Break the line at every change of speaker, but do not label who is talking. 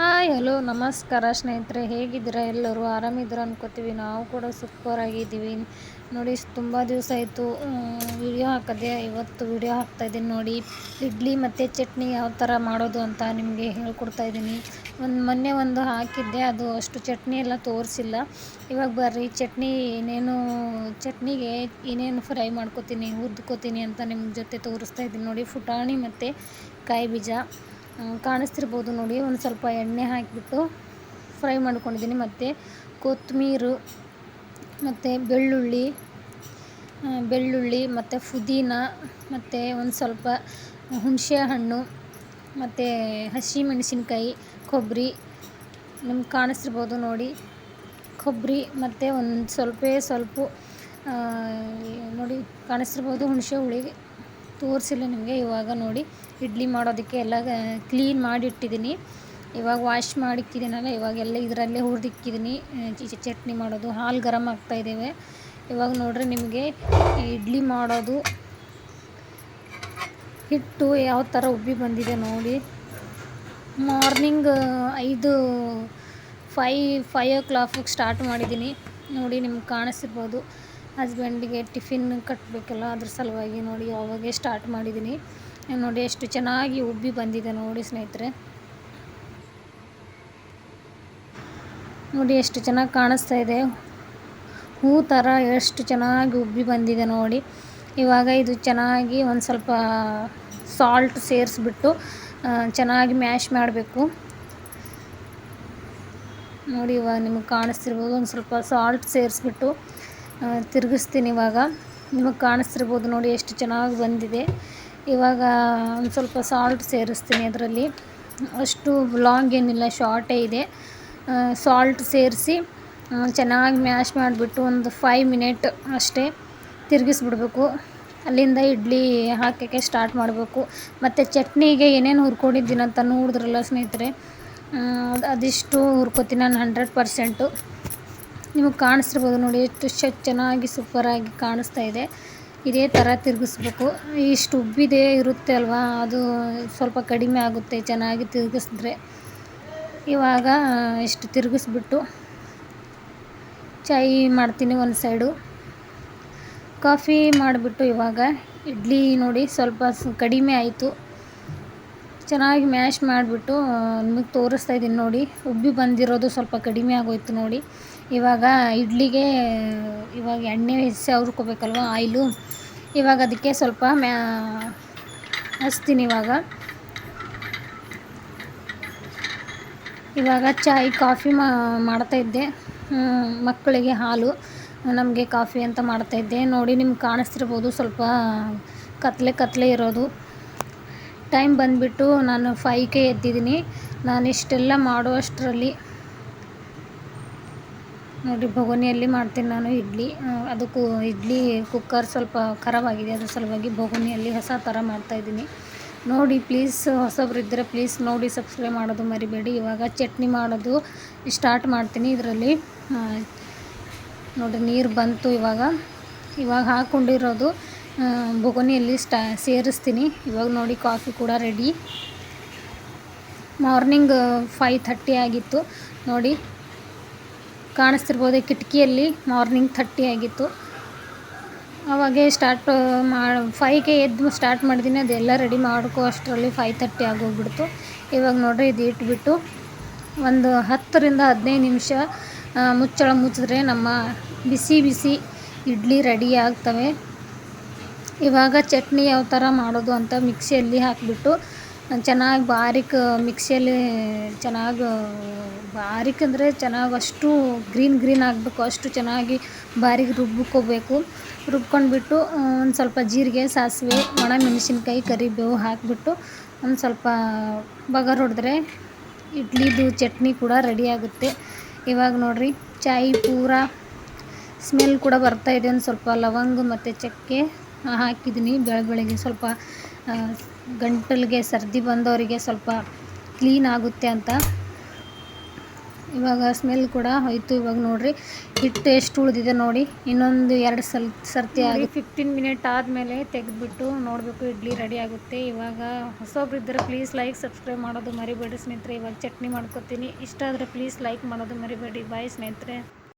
Hi, hello, ನಮಸ್ಕಾರ ಸ್ನೇಹಿತರೆ. ಹೇಗಿದ್ದೀರಾ? ಎಲ್ಲರೂ ಆರಾಮಿದ್ರು ಅನ್ಕೋತೀವಿ. ನಾವು ಕೂಡ ಆಗಿದ್ದೀವಿ ನೋಡಿ ತುಂಬ ದಿವಸ ಆಯಿತು. ವಿಡಿಯೋ ಹಾಕದೆ ಇವತ್ತು ವಿಡಿಯೋ ಹಾಕ್ತಾಯಿದ್ದೀನಿ ನೋಡಿ, ಇಡ್ಲಿ ಮತ್ತು ಚಟ್ನಿ ಯಾವ ಥರ ಮಾಡೋದು ಅಂತ ನಿಮಗೆ ಹೇಳ್ಕೊಡ್ತಾ ಇದ್ದೀನಿ. ಒಂದು, ಮೊನ್ನೆ ಒಂದು ಹಾಕಿದ್ದೆ. ಅದು ಅಷ್ಟು ಚಟ್ನಿ ಎಲ್ಲ ತೋರಿಸಿಲ್ಲ. ಇವಾಗ ಬರ್ರಿ, ಚಟ್ನಿ ಏನೇನು ಚಟ್ನಿಗೆ ಏನೇನು ಫ್ರೈ ಮಾಡ್ಕೋತೀನಿ, ಹುರ್ದ್ಕೋತೀನಿ ಅಂತ ನಿಮ್ಮ ಜೊತೆ ತೋರಿಸ್ತಾ ಇದ್ದೀನಿ. ನೋಡಿ ಪುಟಾಣಿ ಮತ್ತು ಕಾಯಿ ಬೀಜ. ಕಾಣಿಸ್ತಿರ್ಬೋದು ನೋಡಿ, ಒಂದು ಸ್ವಲ್ಪ ಎಣ್ಣೆ ಹಾಕಿಬಿಟ್ಟು ಫ್ರೈ ಮಾಡ್ಕೊಂಡಿದ್ದೀನಿ. ಮತ್ತು ಕೊತ್ತಂಬೀರು ಮತ್ತು ಬೆಳ್ಳುಳ್ಳಿ ಬೆಳ್ಳುಳ್ಳಿ, ಮತ್ತು ಪುದೀನ, ಮತ್ತು ಒಂದು ಸ್ವಲ್ಪ ಹುಣಸೆ ಹಣ್ಣು ಮತ್ತು ಹಸಿ ಮೆಣಸಿನ್ಕಾಯಿ ಕೊಬ್ಬರಿ, ನಿಮ್ಗೆ ಕಾಣಿಸ್ತಿರ್ಬೋದು ನೋಡಿ. ಕೊಬ್ಬರಿ, ಮತ್ತು ಒಂದು ಸ್ವಲ್ಪ ಸ್ವಲ್ಪ ನೋಡಿ, ಕಾಣಿಸ್ತಿರ್ಬೋದು ಹುಣಸೆ ಹುಳಿ. ತೋರಿಸಿಲ್ಲ ನಿಮಗೆ, ಇವಾಗ ನೋಡಿ ಇಡ್ಲಿ ಮಾಡೋದಕ್ಕೆ ಎಲ್ಲ ಕ್ಲೀನ್ ಮಾಡಿ ಇಟ್ಟಿದ್ದೀನಿ ಇವಾಗ ವಾಶ್ ಮಾಡಿ ಇಕ್ಕಿದ್ದೀನಲ್ಲ ಇವಾಗೆಲ್ಲ ಇದರಲ್ಲೇ ಹುರಿದಿಕ್ಕಿದ್ದೀನಿ. ಚಟ್ನಿ ಮಾಡೋದು, ಹಾಲು ಗರಂ ಆಗ್ತಾಯಿದ್ದೇವೆ ಇವಾಗ ನೋಡ್ರಿ ನಿಮಗೆ ಇಡ್ಲಿ ಮಾಡೋದು. ಹಿಟ್ಟು ಯಾವ ಥರ ಉಬ್ಬಿ ಬಂದಿದೆ ನೋಡಿ. ಮಾರ್ನಿಂಗ್ ಐದು ಫೈ ಫೈ ಓ ಕ್ಲಾಕಿಗೆ ಸ್ಟಾರ್ಟ್ ಮಾಡಿದ್ದೀನಿ. ನೋಡಿ ನಿಮ್ಗೆ ಕಾಣಿಸ್ತಿರ್ಬೋದು. ಹಸ್ಬೆಂಡಿಗೆ ಟಿಫಿನ್ ಕಟ್ಟಬೇಕಲ್ಲ, ಅದ್ರ ಸಲುವಾಗಿ ನೋಡಿ ಅವಾಗೇ ಸ್ಟಾರ್ಟ್ ಮಾಡಿದ್ದೀನಿ ನೋಡಿ ಎಷ್ಟು ಚೆನ್ನಾಗಿ ಉಬ್ಬಿ ಬಂದಿದೆ ನೋಡಿ ಸ್ನೇಹಿತರೆ. ನೋಡಿ ಎಷ್ಟು ಚೆನ್ನಾಗಿ ಕಾಣಿಸ್ತಾ ಇದೆ. ಹೂ ಥರ ಎಷ್ಟು ಚೆನ್ನಾಗಿ ಉಬ್ಬಿ ಬಂದಿದೆ ನೋಡಿ. ಇವಾಗ ಇದು ಚೆನ್ನಾಗಿ ಒಂದು ಸ್ವಲ್ಪ ಸಾಲ್ಟ್ ಸೇರಿಸ್ಬಿಟ್ಟು ಚೆನ್ನಾಗಿ ಮ್ಯಾಶ್ ಮಾಡಬೇಕು. ನೋಡಿ ಇವಾಗ ನಿಮಗೆ ಕಾಣಿಸ್ತಿರ್ಬೋದು, ಒಂದು ಸ್ವಲ್ಪ ಸಾಲ್ಟ್ ಸೇರಿಸ್ಬಿಟ್ಟು ತಿರುಗಿಸ್ತೀನಿ ಇವಾಗ. ನಿಮಗೆ ಕಾಣಿಸ್ತಿರ್ಬೋದು ನೋಡಿ ಎಷ್ಟು ಚೆನ್ನಾಗಿ ಬಂದಿದೆ. ಇವಾಗ ಒಂದು ಸ್ವಲ್ಪ ಸಾಲ್ಟ್ ಸೇರಿಸ್ತೀನಿ ಅದರಲ್ಲಿ. ಅಷ್ಟು ಲಾಂಗ್ ಏನಿಲ್ಲ ಶಾರ್ಟೇ ಇದೆ. ಸಾಲ್ಟ್ ಸೇರಿಸಿ ಚೆನ್ನಾಗಿ ಮ್ಯಾಶ್ ಮಾಡಿಬಿಟ್ಟು ಒಂದು ಫೈವ್ ಮಿನಿಟ್ ಅಷ್ಟೇ ತಿರುಗಿಸ್ಬಿಡ್ಬೇಕು. ಅಲ್ಲಿಂದ ಇಡ್ಲಿ ಹಾಕೋಕ್ಕೆ ಸ್ಟಾರ್ಟ್ ಮಾಡಬೇಕು. ಮತ್ತು ಚಟ್ನಿಗೆ ಏನೇನು ಹುರ್ಕೊಂಡಿದ್ದೀನಿ ಅಂತ ನೋಡಿದ್ರಲ್ಲ ಸ್ನೇಹಿತರೆ ಅದಿಷ್ಟು ಹುರ್ಕೋತೀನಿ ನಾನು ಹಂಡ್ರೆಡ್ ಪರ್ಸೆಂಟು ನಿಮಗೆ ಕಾಣಿಸ್ತಿರ್ಬೋದು ನೋಡಿ, ಎಷ್ಟು ಚೆನ್ನಾಗಿ ಸೂಪರಾಗಿ ಕಾಣಿಸ್ತಾ ಇದೆ. ಇದೇ ಥರ ತಿರುಗಿಸ್ಬೇಕು. ಇಷ್ಟು ಉಬ್ಬಿದೆ ಇರುತ್ತೆ ಅಲ್ವಾ? ಅದು ಸ್ವಲ್ಪ ಕಡಿಮೆ ಆಗುತ್ತೆ ಚೆನ್ನಾಗಿ ತಿರುಗಿಸಿದ್ರೆ. ಇವಾಗ ಇಷ್ಟು ತಿರುಗಿಸ್ಬಿಟ್ಟು ಚಾಯ್ ಮಾಡ್ತೀನಿ ಒಂದು ಸೈಡು ಕಾಫಿ ಮಾಡಿಬಿಟ್ಟು ಇವಾಗ ಇಡ್ಲಿ ನೋಡಿ ಸ್ವಲ್ಪ ಕಡಿಮೆ ಆಯಿತು. ಚೆನ್ನಾಗಿ ಮ್ಯಾಶ್ ಮಾಡಿಬಿಟ್ಟು ನಿಮಗೆ ತೋರಿಸ್ತಾ ಇದ್ದೀನಿ ನೋಡಿ. ಉಬ್ಬಿ ಬಂದಿರೋದು ಸ್ವಲ್ಪ ಕಡಿಮೆ ಆಗೋಯ್ತು ನೋಡಿ. ಇವಾಗ ಇಡ್ಲಿಗೆ, ಇವಾಗ ಎಣ್ಣೆ ಹುರ್ಕೋಬೇಕಲ್ವ ಆಯಿಲು. ಇವಾಗ ಅದಕ್ಕೆ ಸ್ವಲ್ಪ ಮ್ಯಾ, ಹಚ್ತೀನಿ ಇವಾಗ. ಇವಾಗ ಚಾಯ್, ಕಾಫಿ ಮಾಡ್ತಾಯಿದ್ದೆ ಮಕ್ಕಳಿಗೆ ಹಾಲು, ನಮಗೆ ಕಾಫಿ ಅಂತ ಮಾಡ್ತಾಯಿದ್ದೆ ನೋಡಿ ನಿಮ್ಗೆ ಕಾಣಿಸ್ತಿರ್ಬೋದು ಸ್ವಲ್ಪ ಕತ್ಲೆ ಕತ್ಲೆ ಇರೋದು. ಟೈಮ್ ಬಂದುಬಿಟ್ಟು ನಾನು ಫೈವ್ಗೆ ಎದ್ದಿದ್ದೀನಿ. ನಾನು ಇಷ್ಟೆಲ್ಲ ಮಾಡುವಷ್ಟರಲ್ಲಿ ನೋಡಿ ಬೊಗುನಿಯಲ್ಲಿ ಮಾಡ್ತೀನಿ ನಾನು ಇಡ್ಲಿ. ಅದಕ್ಕೂ ಇಡ್ಲಿ ಕುಕ್ಕರ್ ಸ್ವಲ್ಪ ಖರಾಬಾಗಿದೆ ಅದ್ರ ಸಲುವಾಗಿ ಬೊಗುನಿಯಲ್ಲಿ ಹೊಸ ಥರ ಮಾಡ್ತಾಯಿದ್ದೀನಿ ನೋಡಿ ಪ್ಲೀಸ್ ಹೊಸಬ್ರಿದ್ದರೆ ಪ್ಲೀಸ್ ನೋಡಿ ಸಬ್ಸ್ಕ್ರೈಬ್ ಮಾಡೋದು ಮರಿಬೇಡಿ. ಇವಾಗ ಚಟ್ನಿ ಮಾಡೋದು ಸ್ಟಾರ್ಟ್ ಮಾಡ್ತೀನಿ ಇದರಲ್ಲಿ. ನೋಡಿ, ನೀರು ಬಂತು ಇವಾಗ. ಇವಾಗ ಹಾಕ್ಕೊಂಡಿರೋದು ಬೊಗುನಿಯಲ್ಲಿ ಸ್ಟಾ ಸೇರಿಸ್ತೀನಿ. ಇವಾಗ ನೋಡಿ ಕಾಫಿ ಕೂಡ ರೆಡಿ ಮಾರ್ನಿಂಗ್ ಫೈ ಥರ್ಟಿ ಆಗಿತ್ತು. ನೋಡಿ ಕಾಣಿಸ್ತಿರ್ಬೋದು ಕಿಟಕಿಯಲ್ಲಿ. ಮಾರ್ನಿಂಗ್ ಥರ್ಟಿ ಆಗಿತ್ತು. ಅವಾಗೆ ಸ್ಟಾರ್ಟ್ ಮಾ ಫೈವ್ಗೆ ಎದ್ದು ಸ್ಟಾರ್ಟ್ ಮಾಡಿದ್ದೀನಿ ಅದೆಲ್ಲ ರೆಡಿ ಮಾಡ್ಕೋ, ಅಷ್ಟರಲ್ಲಿ ಫೈವ್ ಥರ್ಟಿ ಆಗೋಗ್ಬಿಡ್ತು. ಇವಾಗ ನೋಡಿರಿ ಇದು ಇಟ್ಬಿಟ್ಟು ಒಂದು ಹತ್ತರಿಂದ ಹದಿನೈದು ನಿಮಿಷ ಮುಚ್ಚಳ ಮುಚ್ಚಿದ್ರೆ ನಮ್ಮ ಬಿಸಿ ಬಿಸಿ ಇಡ್ಲಿ ರೆಡಿ ಆಗ್ತವೆ. ಇವಾಗ ಚಟ್ನಿ ಯಾವ ಥರ ಮಾಡೋದು ಅಂತ ಮಿಕ್ಸಿಯಲ್ಲಿ ಹಾಕಿಬಿಟ್ಟು ಚೆನ್ನಾಗಿ ಬಾರಿಕ, ಮಿಕ್ಸಿಯಲ್ಲಿ ಚೆನ್ನಾಗಿ, ಬಾರಿಕ್ ಅಂದರೆ ಚೆನ್ನಾಗಿ ಅಷ್ಟು ಗ್ರೀನ್ ಗ್ರೀನ್ ಆಗಬೇಕು, ಅಷ್ಟು ಚೆನ್ನಾಗಿ ಬಾರಿಗೆ ರುಬ್ಕೋಬೇಕು. ರುಬ್ಕೊಂಡ್ಬಿಟ್ಟು ಒಂದು ಸ್ವಲ್ಪ ಜೀರಿಗೆ, ಸಾಸಿವೆ ಒಣ ಮೆಣಸಿನ್ಕಾಯಿ ಕರಿಬೇವು ಹಾಕಿಬಿಟ್ಟು ಒಂದು ಸ್ವಲ್ಪ ಬಗರ್ ಹೊಡೆದ್ರೆ ಇಡ್ಲಿದು ಚಟ್ನಿ ಕೂಡ ರೆಡಿ ಆಗುತ್ತೆ. ಇವಾಗ ನೋಡಿರಿ, ಚಾಯಿ ಪೂರ ಸ್ಮೆಲ್ ಕೂಡ ಬರ್ತಾಯಿದೆ ಒಂದು ಸ್ವಲ್ಪ ಲವಂಗ ಮತ್ತು ಚಕ್ಕೆ ಹಾಕಿದ್ದೀನಿ ಬೆಳಗ್ಗೆ ಬೆಳಗ್ಗೆ ಸ್ವಲ್ಪ ಗಂಟಲಿಗೆ ಸರ್ದಿ ಬಂದವರಿಗೆ ಸ್ವಲ್ಪ ಕ್ಲೀನ್ ಆಗುತ್ತೆ ಅಂತ. ಇವಾಗ ಸ್ಮೆಲ್ ಕೂಡ ಹೋಯ್ತು ಇವಾಗ ನೋಡ್ರಿ. ಹಿಟ್ಟು ಎಷ್ಟು ಉಳಿದಿದೆ ನೋಡಿ. ಇನ್ನೊಂದು ಎರಡು ಸಲ್ ಸರ್ತಿ ಆಗಿ ಫಿಫ್ಟೀನ್ ಮಿನಿಟ್ ಆದಮೇಲೆ ತೆಗೆದುಬಿಟ್ಟು ನೋಡಬೇಕು ಇಡ್ಲಿ ರೆಡಿ ಆಗುತ್ತೆ. ಇವಾಗ ಹೊಸೊಬ್ರು ಇದ್ದರೆ ಪ್ಲೀಸ್ ಲೈಕ್ ಸಬ್ಸ್ಕ್ರೈಬ್ ಮಾಡೋದು ಮರಿಬೇಡಿ ಸ್ನೇಹಿತರೆ. ಇವಾಗ ಚಟ್ನಿ ಮಾಡ್ಕೊತೀನಿ. ಇಷ್ಟ ಆದರೆ ಪ್ಲೀಸ್ ಲೈಕ್ ಮಾಡೋದು ಮರಿಬೇಡಿ ಬಾಯ್ ಸ್ನೇಹಿತರೆ.